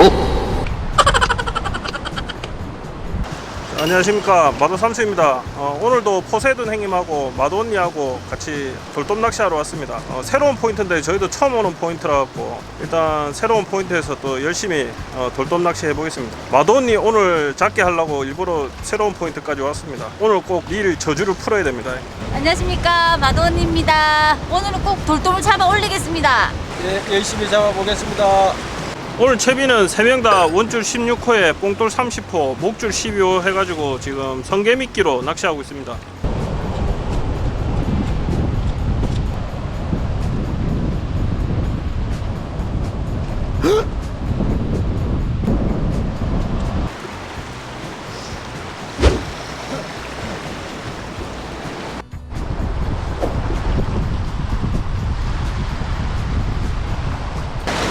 어? 안녕하십니까. 마도 삼수입니다. 어, 오늘도 포세돈 형님하고 마도 언니하고 같이 돌돔 낚시하러 왔습니다. 어, 새로운 포인트인데 저희도 처음 오는 포인트라 갖고. 일단 새로운 포인트에서 또 열심히 어, 돌돔 낚시 해보겠습니다. 마도 언니 오늘 작게 하려고 일부러 새로운 포인트까지 왔습니다. 오늘 꼭릴 저주를 풀어야 됩니다. 안녕하십니까. 마도언니입니다. 오늘은 꼭 돌돔을 잡아 올리겠습니다. 예, 열심히 잡아보겠습니다. 오늘 채비는 3명 다 원줄 16호에 뽕돌 30호 목줄 12호 해가지고 지금 성게미끼로 낚시하고 있습니다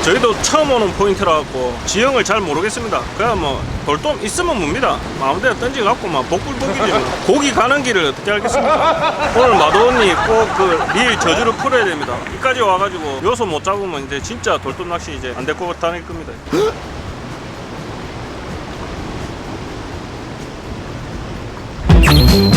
저희도 처음 오는 포인트라 갖고 지형을 잘 모르겠습니다. 그냥 뭐 돌돔 있으면 뭡니다. 아무데나 던지 갖고 막 복불복이지. 뭐. 고기 가는 길을 어떻게 알겠습니까? 오늘 마도언니 꼭 그 릴 저주를 풀어야 됩니다. 여기까지 와가지고 요소 못 잡으면 이제 진짜 돌돔 낚시 이제 안 될 것 같다는 겁니다.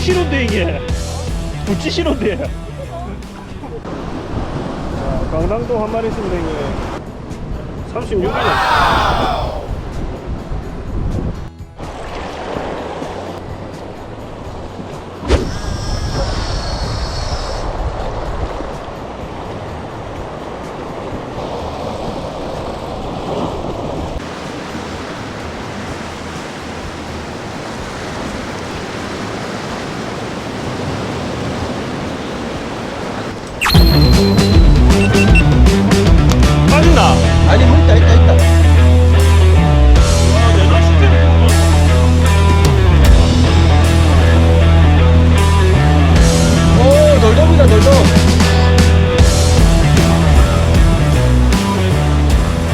싫은데 이게. 싫은데. 자, 강당도 한 마리 이게. 36이네.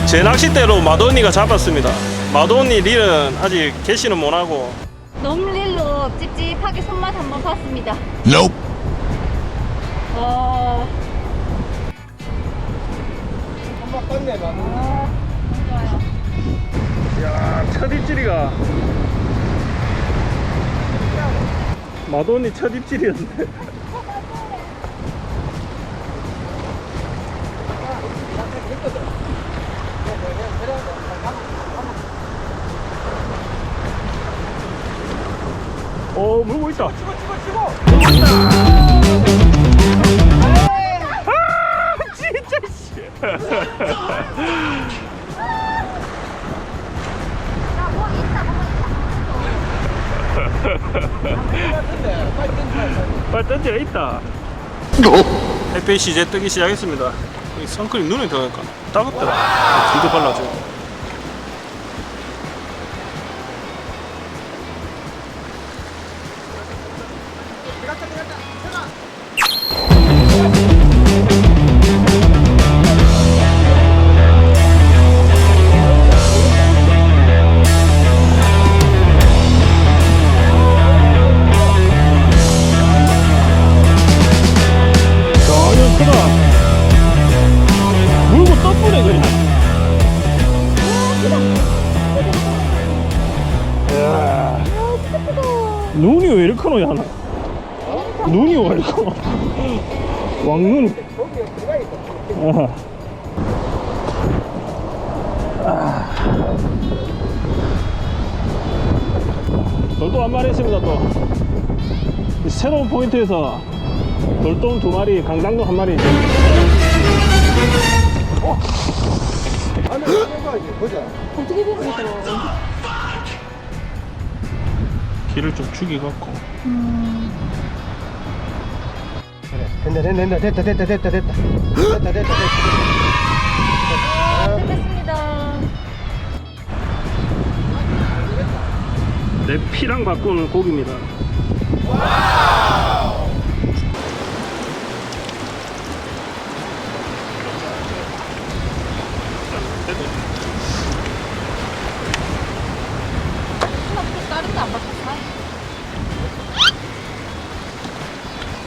제 낚싯대로 마도언니가 잡았습니다. 마도언니 릴은 아직 개시는 못하고 놈릴로 찝찝하게 손맛 한번 봤습니다. Nope. 어, 한번 봤네, 막. 좋아요. 야, 첫 입질이가 마도언니 첫 입질이었는데 어 물고 있다. 치고, 치고, 치고. 아, 진짜 씨 빨리 던져. 있다. 햇빛이 이제 뜨기 시작했습니다. 이 선크림 눈에 들어가니까? 따갑더라. 뒤도 발라줘 전혀 왕눈이 아. 아. 돌도 한 마리 있습니다 또 새로운 포인트에서 돌돔 두 마리, 강당도 한 마리. 안에 들어가야지, 보자. 어떻게 보면 길을 좀 죽이갖고. 그래. 된다 된다 된다 됐다 됐다 됐다 됐다 됐다 됐다 됐다 아, 끝냈습니다. 내 피랑 바꾸는 고기입니다.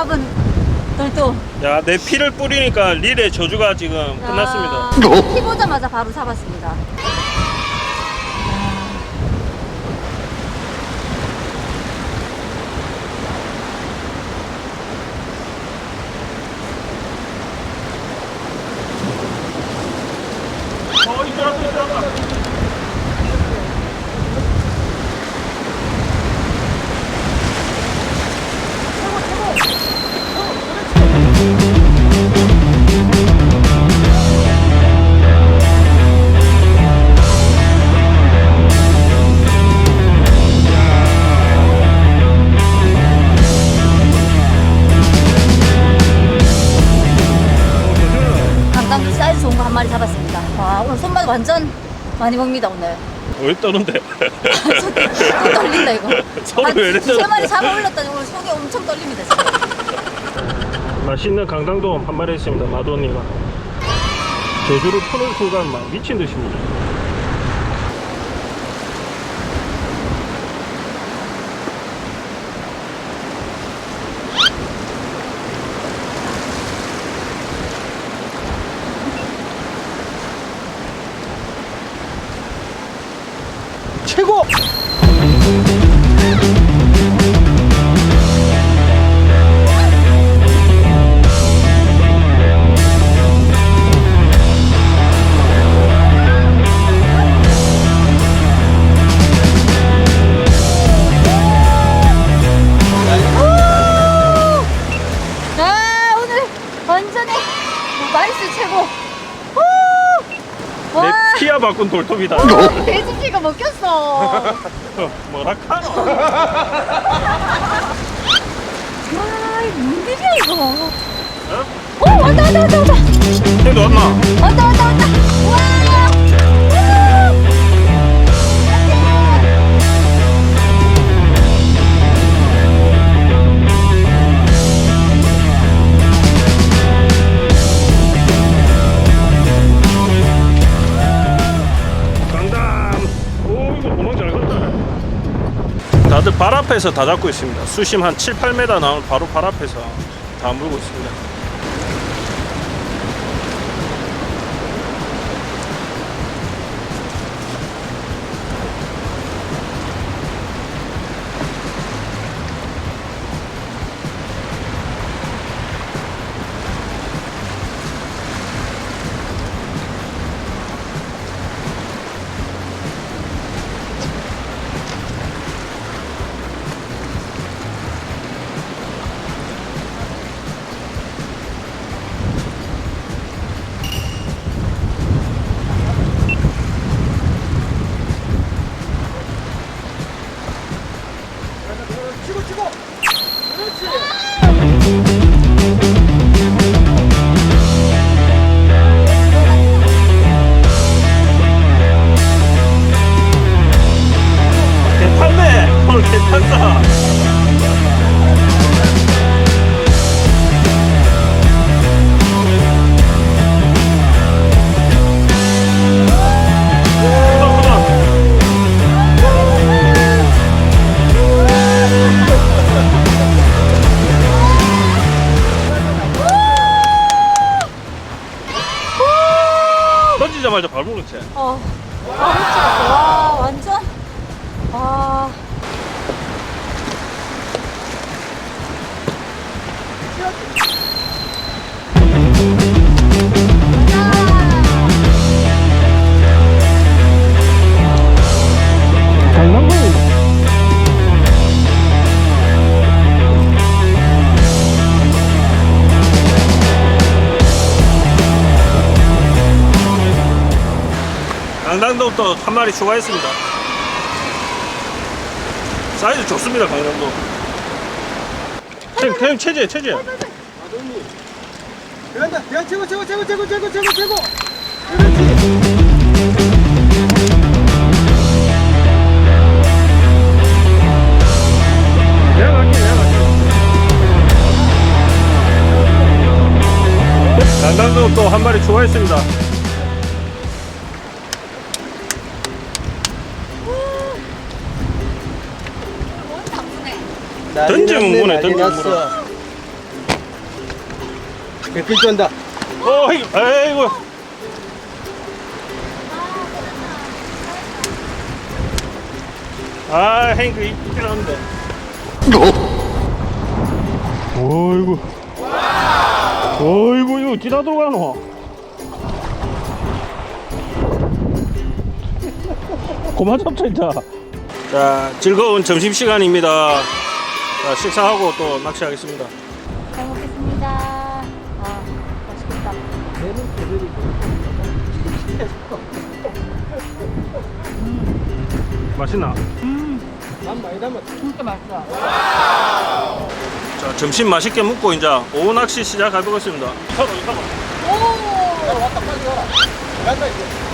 잡은 돌도. 야, 내 피를 뿌리니까 릴의 저주가 지금 끝났습니다. 아, 피 보자마자 바로 잡았습니다. 많이 먹니다, 오늘. 왜 떠는데? 또 떨린다, 이거. 서로 한왜 이래 세? 마리 잡아 올렸더니 오늘 속이 엄청 떨립니다, 지금. 맛있는 강당돔 한 마리 있습니다. 마도니가 저주를 푸는 순간 막 미친 듯입니다. 와, 피아 바꾼 돌톱이다. 돼지피가 먹혔어. 뭐라카노? 와, 이뭔 일이야, 이거. 어? 오, 왔다, 왔다, 왔다, 왔다. 왔나? 왔다, 왔다, 왔다. 와! 앞에서 다 잡고 있습니다. 수심 한 7, 8m 나오는 바로 발 앞에서 다 물고 있습니다. 한 마리 추가했습니다. 사이즈 좋습니다, 강당도. 형님, 체제, 체제. 그런다. 야, 최고, 최고, 최고, 최고, 최고, 최고, 최고. 내가 갈게, 내가 갈게. 강당도 또 한 마리 추가했습니다. 던지면 뭐네, 던지면 났어. 백필 쩐다. 어, 아이고, 아이고. 아, 그 입질 나는데. 어이구. 어이구, 이거 어찌다 들어가노? 그만 잡자, 이자. 자, 즐거운 점심시간입니다. 자, 식사하고 또 낚시하겠습니다. 잘 먹겠습니다. 아, 맛있겠다. 맛있나? 난 많이 담았어. 진짜 맛있어. 자, 점심 맛있게 먹고 이제 오후 낚시 시작해보겠습니다. 서로, 서로. 오! 왔다, 빨리 가라. 간다, 이제.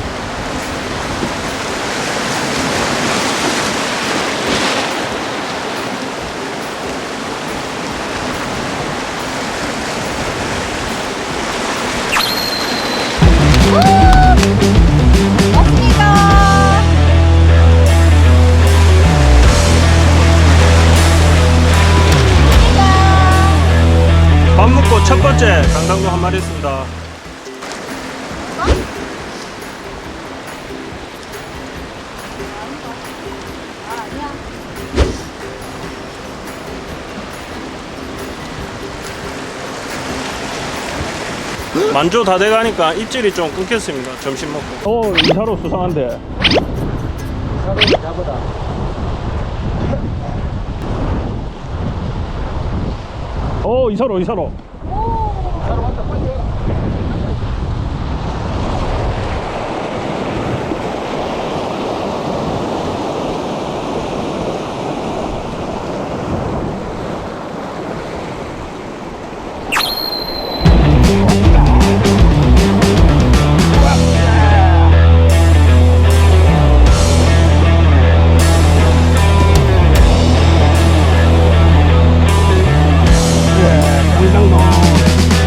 번째 강당도 한 마리 했습니다. 만조 다 돼가니까 입질이 좀 끊겼습니다. 점심 먹고. 오, 이사로 수상한데. 사람을 잡아라. 오, 이사로, 이사로. 강당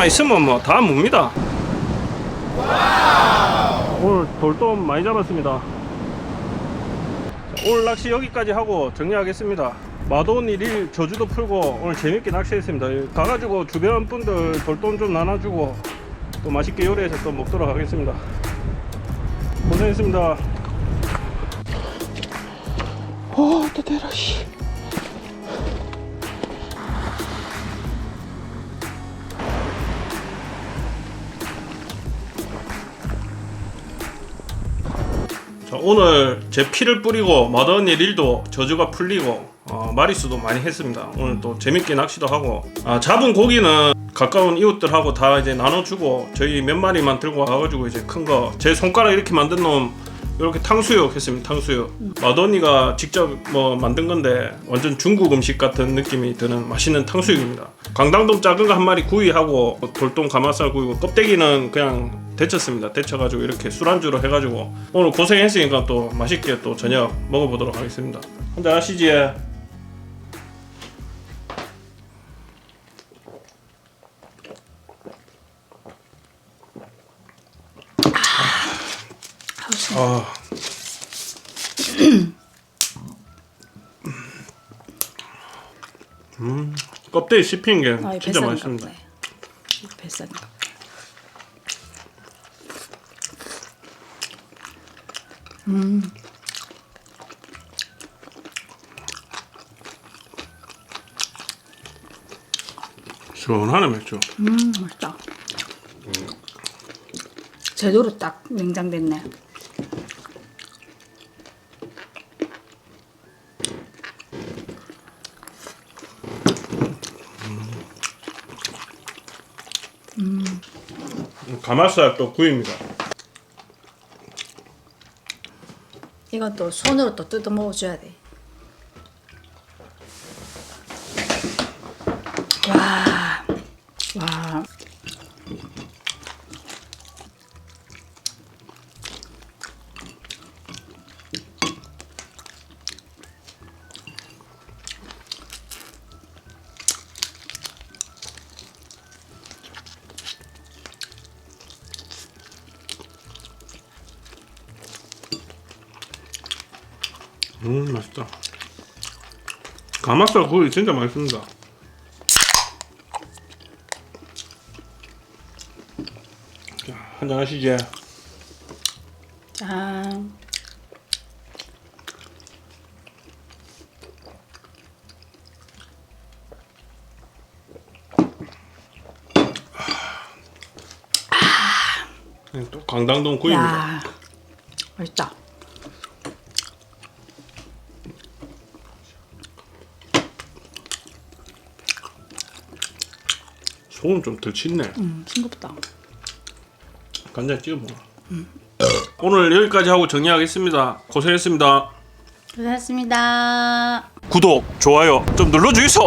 고기만 있으면 뭐다 묵니다. 오늘 돌돔 많이 잡았습니다. 자, 오늘 낚시 여기까지 하고 정리하겠습니다. 마도니 릴 저주도 풀고 오늘 재밌게 낚시했습니다. 가가지고 주변 분들 돌돔 좀 나눠주고 또 맛있게 요리해서 또 먹도록 하겠습니다. 고생했습니다. 어, 뜨대라 씨. 오늘 제 피를 뿌리고 마더니 릴도 저주가 풀리고 어, 마리수도 많이 했습니다. 오늘 또 재밌게 낚시도 하고 아, 잡은 고기는 가까운 이웃들하고 다 이제 나눠주고 저희 몇 마리만 들고 와가지고 이제 큰 거 제 손가락 이렇게 만든 놈 이렇게 탕수육 했습니다. 탕수육 마더니가 직접 뭐 만든 건데 완전 중국 음식 같은 느낌이 드는 맛있는 탕수육입니다. 강당동 작은 거 한 마리 구이하고 돌돔 가마살 구이고 껍데기는 그냥 데쳤습니다. 데쳐가지고 이렇게 술안주로 해가지고 오늘 고생했으니까 또 맛있게 또 저녁 먹어보도록 하겠습니다. 한잔 하시지. 아. 음, 껍데기 씹히는 게 아, 이 진짜 맛있습니다. 이거 뱃살인가. 시원하네 맥주. 음, 맛있다. 제대로 딱 냉장됐네. 가마살 또 구이입니다. 이건 또 손으로 또 뜯어 먹어줘야 돼. 음 맛있다. 가마살 구이 진짜 맛있습니다. 자, 한잔 하시지. 짠. 또 강당동 구이입니다. 야, 맛있다. 소금 좀더 짙네. 음, 싱겁다. 간장 찍어 먹어. 오늘 여기까지 하고 정리하겠습니다. 고생했습니다. 고생했습니다. 구독, 좋아요 좀 눌러주이소.